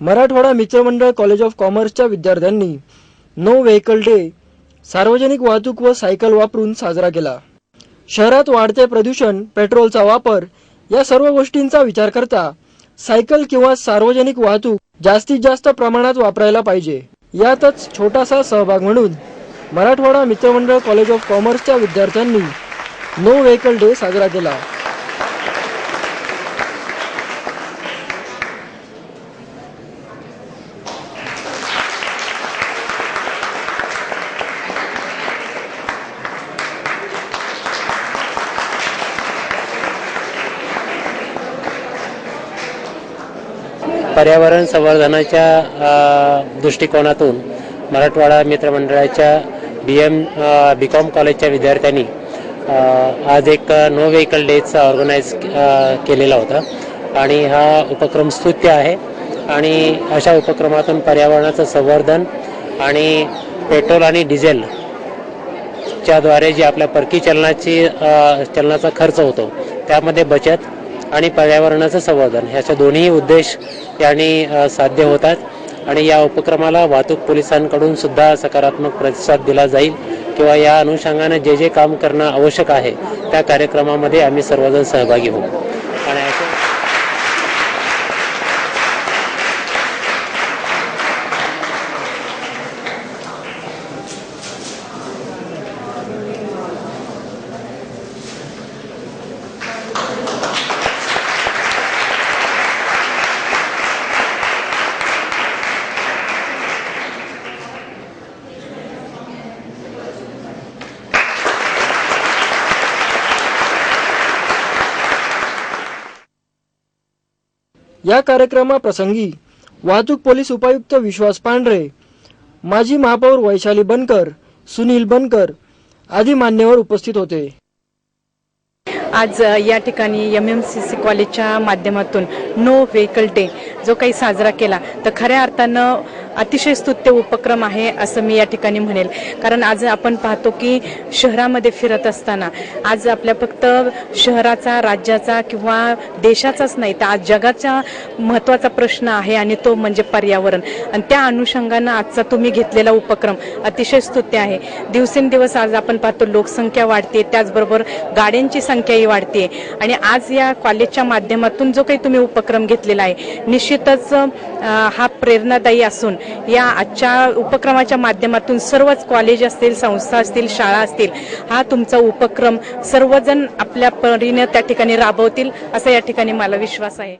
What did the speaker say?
मराठवाडा मित्रमंडळ college of कॉमर्सच्या विद्यार्थ्यांनी नो व्हेकल डे सार्वजनिक वाहतूक व सायकल वापरून साजरा केला. शहरात वाढते प्रदूषण पेट्रोलचा वापर या सर्व गोष्टींचा विचार करता सायकल किंवा सार्वजनिक वाहतूक जास्तीत जास्त प्रमाणात वापरायला पाहिजे. यातच छोटासा सहभाग म्हणून मराठवाडा मित्रमंडळ कॉलेज ऑफ कॉमर्सच्या विद्यार्थ्यांनी नो व्हेकल डे साजरा केला. पर्यावरण संवर्धनाच्या दृष्टिकोनातून मराठवाडा मित्रमंडळाच्या बी एम बी कॉम कॉलेजच्या विद्यार्थ्यांनी आज एक नो व्हेकल डेचा ऑर्गनाईज केलेला होता. आणि हा उपक्रम स्तुत्य आहे. आणि अशा उपक्रमातून पर्यावरणाचं संवर्धन आणि पेट्रोल आणि डिझेल च्याद्वारे जी आपल्या परकी चलनाची चलनाचा खर्च होतो त्यामध्ये बचत आणि पर्यावरणाचं संवर्धन. ह्याचे दोन्ही उद्देश यांनी साध्य होतात. आणि या उपक्रमाला वाहतूक पोलिसांकडून सुद्धा सकारात्मक प्रतिसाद दिला जाईल किंवा या अनुषंगाने जे जे काम करणं आवश्यक आहे त्या कार्यक्रमामध्ये आम्ही सर्वजण सहभागी होऊ. आणि अशा या कार्यक्रमाप्रसंगी वाहतूक पोलीस उपायुक्त विश्वास पांढरे माजी महापौर वैशाली बनकर सुनील बनकर आदी मान्यवर उपस्थित होते. आज या ठिकाणी एम एम सी सी कॉलेजच्या माध्यमातून नो व्हेकल डे जो काही साजरा केला तर खऱ्या अर्थानं अतिशय स्तुत्य उपक्रम आहे असं मी या ठिकाणी म्हणेल. कारण आज आपण पाहतो की शहरामध्ये फिरत असताना आज आपल्या फक्त शहराचा राज्याचा किंवा देशाचाच नाही तर आज जगाचा महत्त्वाचा प्रश्न आहे आणि तो म्हणजे पर्यावरण. आणि त्या अनुषंगानं आजचा तुम्ही घेतलेला उपक्रम अतिशय स्तुत्य आहे. दिवसेंदिवस आज आपण पाहतो लोकसंख्या वाढते त्याचबरोबर गाड्यांची संख्याही वाढते आणि आज या कॉलेजच्या माध्यमातून जो काही तुम्ही उपक्रम घेतलेला आहे निश्चितच हा प्रेरणादायी असून या आजच्या उपक्रमाच्या माध्यमातून सर्वच कॉलेज असतील संस्था असतील शाळा असतील हा तुमचा उपक्रम सर्वजण आपल्या परीने त्या ठिकाणी राबवतील असा या ठिकाणी मला विश्वास आहे.